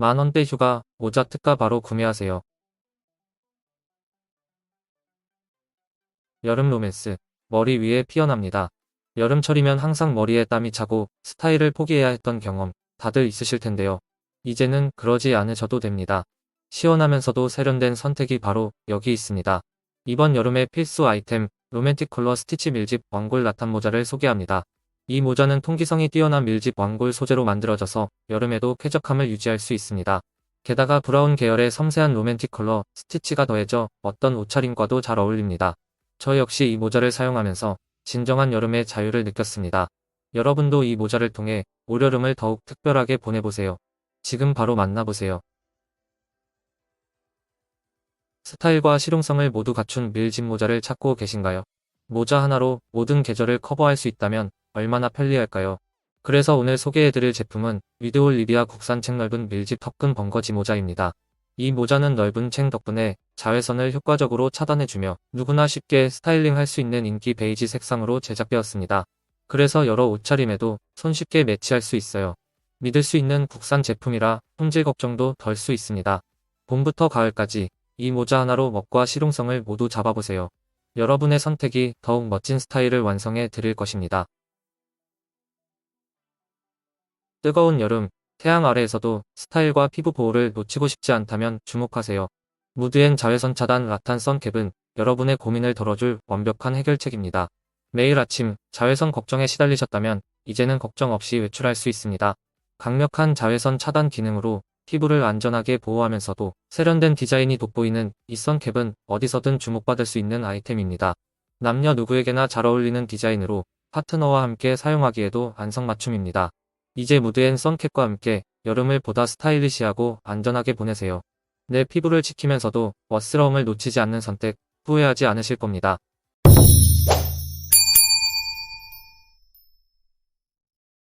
만원대 휴가, 모자 특가 바로 구매하세요. 여름 로맨스. 머리 위에 피어납니다. 여름철이면 항상 머리에 땀이 차고 스타일을 포기해야 했던 경험 다들 있으실 텐데요. 이제는 그러지 않으셔도 됩니다. 시원하면서도 세련된 선택이 바로 여기 있습니다. 이번 여름의 필수 아이템 로맨틱 컬러 스티치 밀집 왕골 나탄 모자를 소개합니다. 이 모자는 통기성이 뛰어난 밀집 왕골 소재로 만들어져서 여름에도 쾌적함을 유지할 수 있습니다. 게다가 브라운 계열의 섬세한 로맨틱 컬러 스티치가 더해져 어떤 옷차림과도 잘 어울립니다. 저 역시 이 모자를 사용하면서 진정한 여름의 자유를 느꼈습니다. 여러분도 이 모자를 통해 올여름을 더욱 특별하게 보내보세요. 지금 바로 만나보세요. 스타일과 실용성을 모두 갖춘 밀짚 모자를 찾고 계신가요? 모자 하나로 모든 계절을 커버할 수 있다면 얼마나 편리할까요? 그래서 오늘 소개해드릴 제품은 위드홀 리비아 국산 책 넓은 밀집 턱근 벙거지 모자입니다. 이 모자는 넓은 챙 덕분에 자외선을 효과적으로 차단해주며 누구나 쉽게 스타일링 할 수 있는 인기 베이지 색상으로 제작되었습니다. 그래서 여러 옷차림에도 손쉽게 매치할 수 있어요. 믿을 수 있는 국산 제품이라 품질 걱정도 덜 수 있습니다. 봄부터 가을까지 이 모자 하나로 멋과 실용성을 모두 잡아보세요. 여러분의 선택이 더욱 멋진 스타일을 완성해 드릴 것입니다. 뜨거운 여름, 태양 아래에서도 스타일과 피부 보호를 놓치고 싶지 않다면 주목하세요. 무드엔 자외선 차단 라탄 선캡은 여러분의 고민을 덜어줄 완벽한 해결책입니다. 매일 아침 자외선 걱정에 시달리셨다면 이제는 걱정 없이 외출할 수 있습니다. 강력한 자외선 차단 기능으로 피부를 안전하게 보호하면서도 세련된 디자인이 돋보이는 이 선캡은 어디서든 주목받을 수 있는 아이템입니다. 남녀 누구에게나 잘 어울리는 디자인으로 파트너와 함께 사용하기에도 안성맞춤입니다. 이제 무드엔 선캡과 함께 여름을 보다 스타일리시하고 안전하게 보내세요. 내 피부를 지키면서도 멋스러움을 놓치지 않는 선택 후회하지 않으실 겁니다.